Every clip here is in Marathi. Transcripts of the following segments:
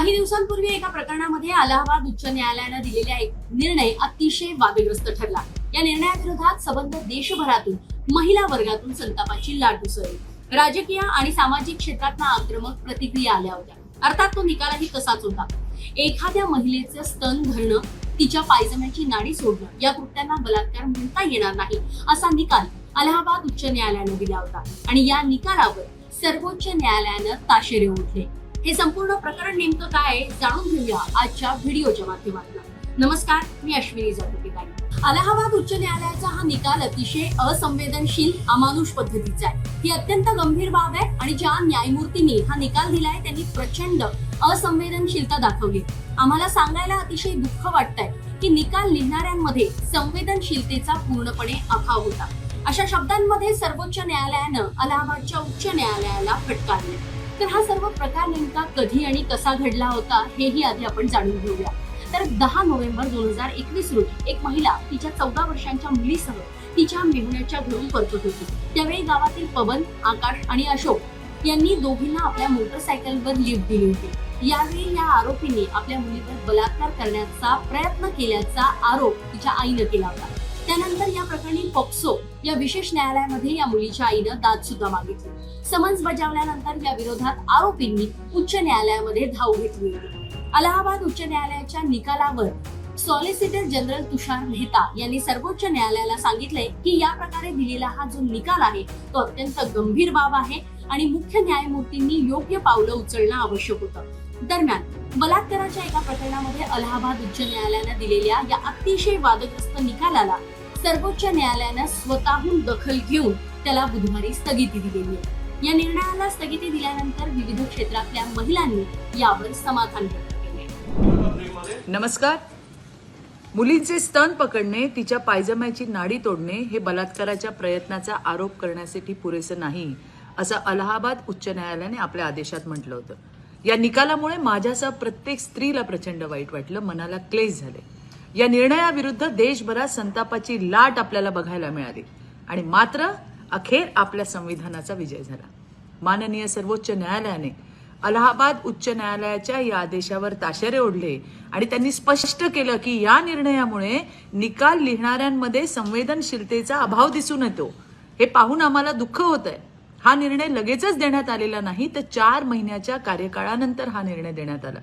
काही दिवसांपूर्वी एका प्रकरणामध्ये अलाहाबाद उच्च न्यायालयानं दिलेला एक निर्णय अतिशय वादग्रस्त ठरला. या निर्णयाविरोधात सबंध देशभरातून महिला वर्गातून संतापाची लाट उसळली. राजकीय आणि सामाजिक क्षेत्रात आक्रमक प्रतिक्रिया आल्या होत्या. अर्थात तो निकालही तसाच होता. एखाद्या महिलेचं स्तन धरणं तिच्या पायजम्याची नाडी सोडणं या कृत्यांना बलात्कार म्हणता येणार नाही असा निकाल अलाहाबाद उच्च न्यायालयानं दिला होता. आणि या निकालावर सर्वोच्च न्यायालयानं ताशेरे उठले हे संपूर्ण प्रकरण नेमकं काय जाणून घेऊया आजच्या व्हिडिओच्या माध्यमातून. नमस्कार मी अश्विनी जाधवकेताई अलाहाबाद उच्च न्यायालयाचा हा निकाल अतिशय असंवेदनशील अमानुष पद्धतीचा आहे. ही अत्यंत गंभीर बाब आहे आणि ज्या न्यायमूर्तींनी हा निकाल दिलाय त्यांनी प्रचंड असंवेदनशीलता दाखवली. आम्हाला सांगायला अतिशय दुःख वाटतंय की निकाल लिहिणाऱ्यांमध्ये संवेदनशीलतेचा पूर्णपणे अभाव होता. अशा शब्दांमध्ये सर्वोच्च न्यायालयानं अलाहाबादच्या उच्च न्यायालयाला फटकारले. तर हा सर्व प्रकार नेमका कधी आणि कसा घडला होता हेही आधी आपण जाणून घेऊया. तर दहा नोव्हेंबर दोन हजार एकवीस रोजी एक महिला तिच्या चौदा वर्षांच्या मुलीसह तिच्या मेहुण्याच्या घरून परतत होती. त्यावेळी गावातील पवन आकाश आणि अशोक यांनी दोघींना आपल्या मोटरसायकलवर लिफ्ट दिली होती. यावेळी या आरोपींनी आपल्या मुलीवर बलात्कार करण्याचा प्रयत्न केल्याचा आरोप तिच्या आईनं केला होता. त्यानंतर या प्रकरणी पॉक्सो या विशेष न्यायालयामध्ये या मुलीच्या आईनं दाद सुद्धा मागितली. समन्स बजावल्यानंतर या विरोधात आरोपींनी उच्च न्यायालयामध्ये धाव घेतली. होती अलाहाबाद उच्च न्यायालयाच्या निकालावर सॉलिसिटर जनरल तुषार मेहता यांनी सर्वोच्च न्यायालयाला सांगितले की या प्रकारे दिलेला हा जो निकाल आहे तो अत्यंत गंभीर बाब आहे आणि मुख्य न्यायमूर्तींनी योग्य पावलं उचलणं आवश्यक होतं. दरम्यान बलात्काराच्या एका प्रकरणामध्ये अलाहाबाद उच्च न्यायालयानं दिलेल्या या अतिशय वादग्रस्त निकालाला सर्वोच्च न्यायालयानं स्वतःहून दखल घेऊन त्याला बुधवारी स्थगिती दिलेली आहे. या निर्णयाला स्थगिती दिल्यानंतर विविध क्षेत्रातल्या महिलांनी यावर समाधान व्यक्त केले नमस्कार. मुलींचे स्तन पकडणे तिच्या पायजम्याची नाडी तोडणे हे बलात्काराच्या प्रयत्नाचा आरोप करण्यासाठी पुरेसं नाही असं अलाहाबाद उच्च न्यायालयाने आपल्या आदेशात म्हटलं होतं. या निकालामुळे माझ्यासह प्रत्येक स्त्रीला प्रचंड वाईट वाटलं मनाला क्लेश झाले या निर्णयाविरुद्ध देशभरात संतापाची लाट आपल्याला बघायला मिळाली. आणि मात्र अखेर आपल्या संविधानाचा विजय झाला. माननीय सर्वोच्च न्यायालयाने अलाहाबाद उच्च न्यायालयाच्या या आदेशावर ताशेरे ओढले आणि त्यांनी स्पष्ट केलं की या निर्णयामुळे निकाल लिहिणाऱ्यांमध्ये संवेदनशीलतेचा अभाव दिसून येतो. हे पाहून आम्हाला दुःख होत आहे हा निर्णय लगेचच देण्यात आलेला नाही तर चार महिन्याच्या कार्यकाळानंतर हा निर्णय देण्यात आला.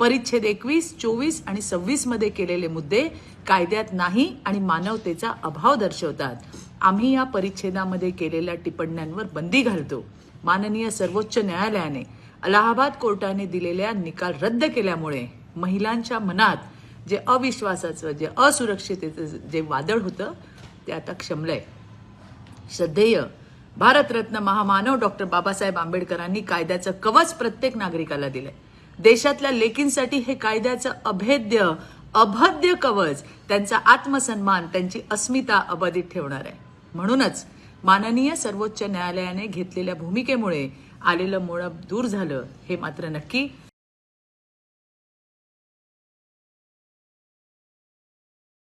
परिच्छेद एकवीस चोवीस आणि सव्वीसमध्ये केलेले मुद्दे कायद्यात नाही आणि मानवतेचा अभाव दर्शवतात. आम्ही या परिच्छेदामध्ये केलेल्या टिप्पण्यांवर बंदी घालतो. माननीय सर्वोच्च न्यायालयाने अलाहाबाद कोर्टाने दिलेल्या निकाल रद्द केल्यामुळे महिलांच्या मनात जे अविश्वासाचं जे असुरक्षिततेचं जे वादळ होतं ते आता क्षमलंय. श्रद्धेय भारतरत्न महामानव डॉक्टर बाबासाहेब आंबेडकरांनी कायद्याचं कवच प्रत्येक नागरिकाला दिलंय. देशातल्या लेकींसाठी हे कायद्याचं अभेद्य अभद्य कवच त्यांचा आत्मसन्मान त्यांची अस्मिता अबाधित ठेवणार आहे. म्हणूनच माननीय सर्वोच्च न्यायालयाने घेतलेल्या भूमिकेमुळे आलेलं मोळब दूर झालं हे मात्र नक्की